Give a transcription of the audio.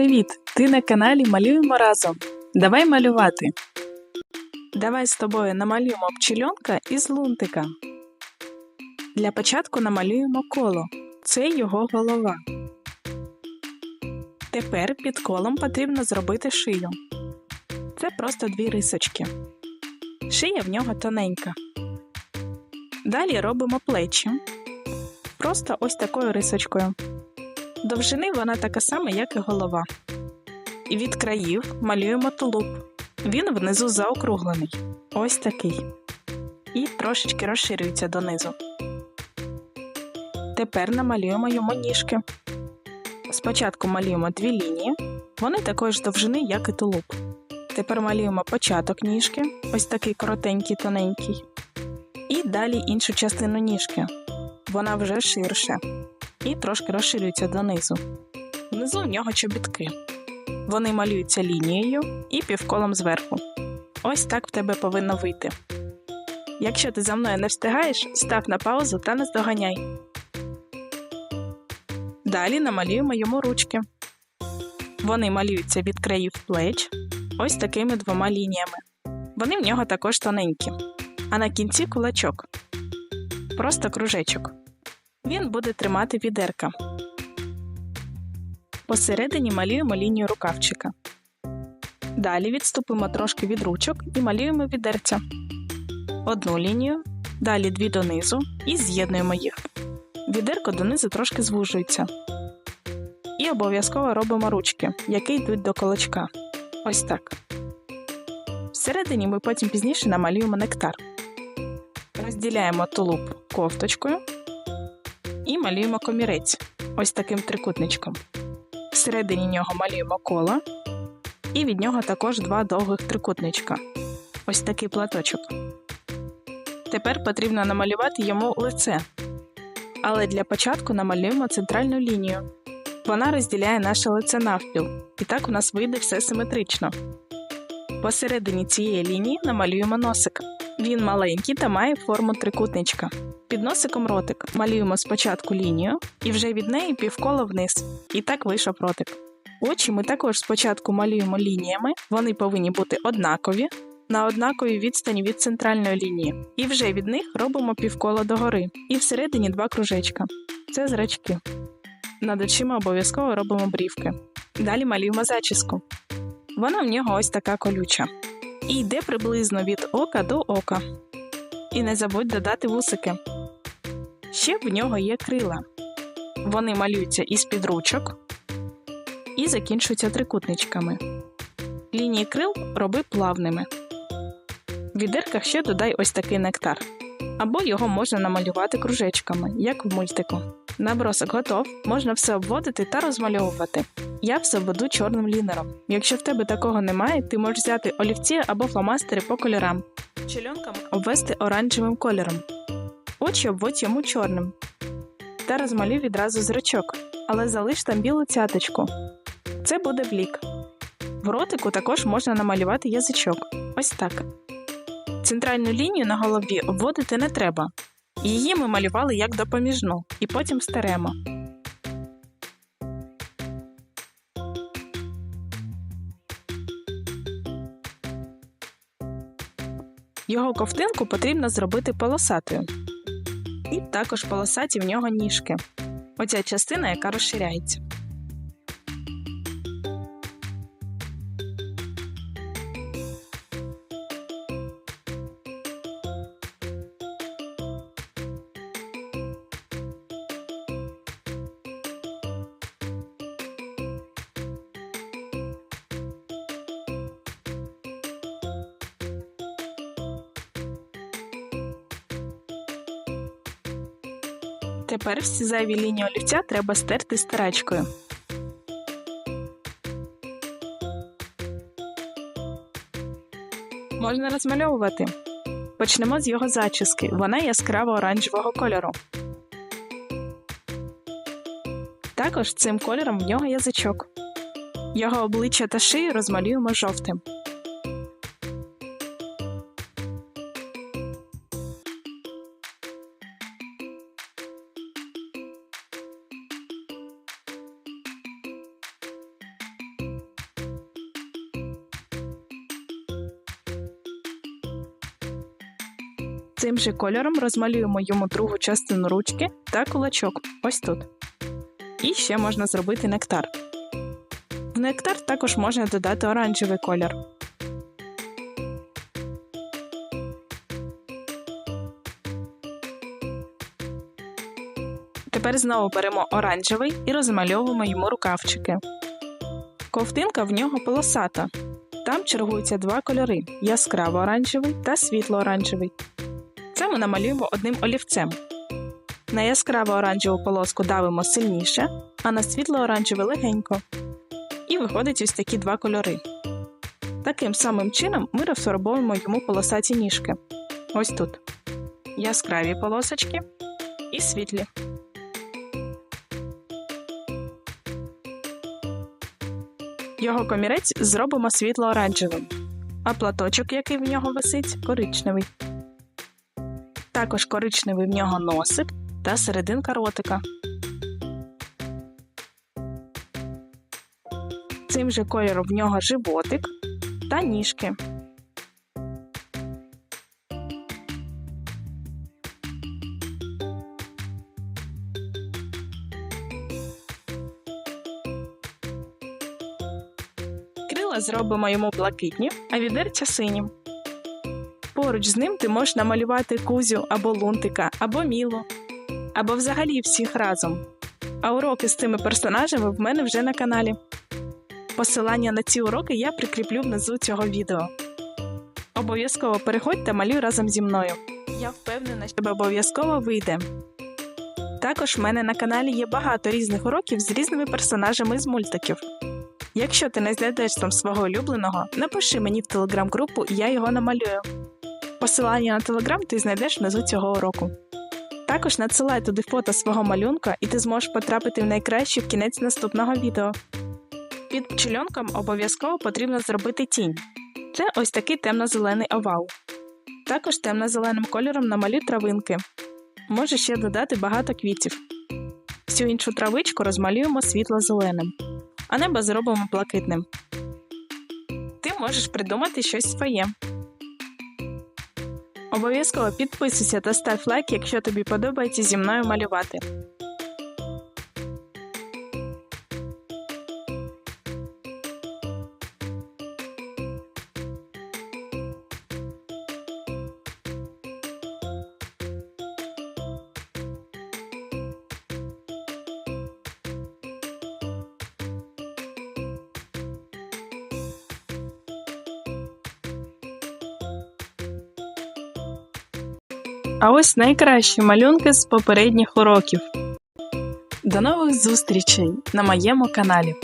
Привіт! Ти на каналі Малюємо разом. Давай малювати. Давай з тобою намалюємо пчельонка із лунтика. Для початку намалюємо коло. Це його голова. Тепер під колом потрібно зробити шию. Це просто дві рисочки. Шия в нього тоненька. Далі робимо плечі. Просто ось такою рисочкою. Довжини вона така сама, як і голова. І від країв малюємо тулуб. Він внизу заокруглений. Ось такий. І трошечки розширюється донизу. Тепер намалюємо йому ніжки. Спочатку малюємо дві лінії, вони такої ж довжини, як і тулуб. Тепер малюємо початок ніжки, ось такий коротенький, тоненький. І далі іншу частину ніжки. Вона вже ширша і трошки розширюється донизу. Внизу в нього чобітки. Вони малюються лінією і півколом зверху. Ось так в тебе повинно вийти. Якщо ти за мною не встигаєш, став на паузу та наздоганяй. Далі намалюємо йому ручки. Вони малюються від країв плеч ось такими двома лініями. Вони в нього також тоненькі. А на кінці кулачок. Просто кружечок. Він буде тримати відерка. Посередині малюємо лінію рукавчика. Далі відступимо трошки від ручок і малюємо відерця. Одну лінію, далі дві донизу і з'єднуємо їх. Відерко донизу трошки звужується. І обов'язково робимо ручки, які йдуть до колочка. Ось так. Всередині ми потім пізніше намалюємо нектар. Розділяємо тулуб кофточкою і малюємо комірець ось таким трикутничком. Всередині нього малюємо коло, і від нього також два довгих трикутничка. Ось такий платочок. Тепер потрібно намалювати йому лице. Але для початку намалюємо центральну лінію. Вона розділяє наше лице навпіл, і так у нас вийде все симетрично. Посередині цієї лінії намалюємо носик. Він маленький та має форму трикутничка. Під носиком ротик малюємо спочатку лінію і вже від неї півколо вниз. І так вийшов ротик. Очі ми також спочатку малюємо лініями, вони повинні бути однакові, на однаковій відстані від центральної лінії. І вже від них робимо півколо догори. І всередині два кружечка. Це зрачки. Над очима обов'язково робимо брівки. Далі малюємо зачіску. Вона в нього ось така колюча. І йде приблизно від ока до ока. І не забудь додати вусики. Ще в нього є крила. Вони малюються із під ручок і закінчуються трикутничками. Лінії крил роби плавними. В відерках ще додай ось такий нектар. Або його можна намалювати кружечками, як в мультику. Набросок готов, можна все обводити та розмальовувати. Я все введу чорним лінером. Якщо в тебе такого немає, ти можеш взяти олівці або фломастери по кольорам. Чельонками обвести оранжевим кольором. Очі обводь йому чорним. Та розмалюй відразу зрачок, але залиш там білу цяточку. Це буде блік. В ротику також можна намалювати язичок. Ось так. Центральну лінію на голові обводити не треба. Її ми малювали як допоміжну і потім стеремо. Його ковтинку потрібно зробити полосатою. І також полосаті в нього ніжки. Оця частина, яка розширяється. Тепер всі зайві лінії олівця треба стерти стирачкою. Можна розмальовувати. Почнемо з його зачіски. Вона яскраво оранжевого кольору. Також цим кольором в нього язичок. Його обличчя та шию розмалюємо жовтим. Цим же кольором розмалюємо йому другу частину ручки та кулачок ось тут. І ще можна зробити нектар. В нектар також можна додати оранжевий колір. Тепер знову беремо оранжевий і розмальовуємо йому рукавчики. Ковтинка в нього полосата. Там чергуються два кольори яскраво оранжевий та світло оранжевий. Ми намалюємо одним олівцем. На яскраво оранжеву полоску давимо сильніше, а на світло оранжеве легенько. І виходить ось такі два кольори. Таким самим чином ми розфарбовуємо йому полосаті ніжки. Ось тут. Яскраві полосочки і світлі. Його комірець зробимо світло-оранжевим, а платочок, який в нього висить, коричневий. Також коричневий в нього носик та серединка ротика. Цим же кольором в нього животик та ніжки. Крила зробимо йому блакитні, а відерця синім. Поруч з ним ти можеш намалювати кузю або лунтика, або міло, або взагалі всіх разом. А уроки з цими персонажами в мене вже на каналі. Посилання на ці уроки я прикріплю внизу цього відео. Обов'язково переходь та малюй разом зі мною. Я впевнена, що тебе обов'язково вийде. Також в мене на каналі є багато різних уроків з різними персонажами з мультиків. Якщо ти не знайдеш там свого улюбленого, напиши мені в телеграм-групу, і я його намалюю. Посилання на телеграм ти знайдеш внизу цього уроку. Також надсилай туди фото свого малюнка, і ти зможеш потрапити в найкращий в кінець наступного відео. Під пчельонком обов'язково потрібно зробити тінь. Це ось такий темно-зелений овал. Також темно-зеленим кольором намалюй травинки. Можеш ще додати багато квітів. Всю іншу травичку розмалюємо світло-зеленим, а небо зробимо блакитним. Ти можеш придумати щось своє. Обов'язково підписуйся та став лайк, якщо тобі подобається зі мною малювати. А ось найкращі малюнки з попередніх уроків. До нових зустрічей на моєму каналі.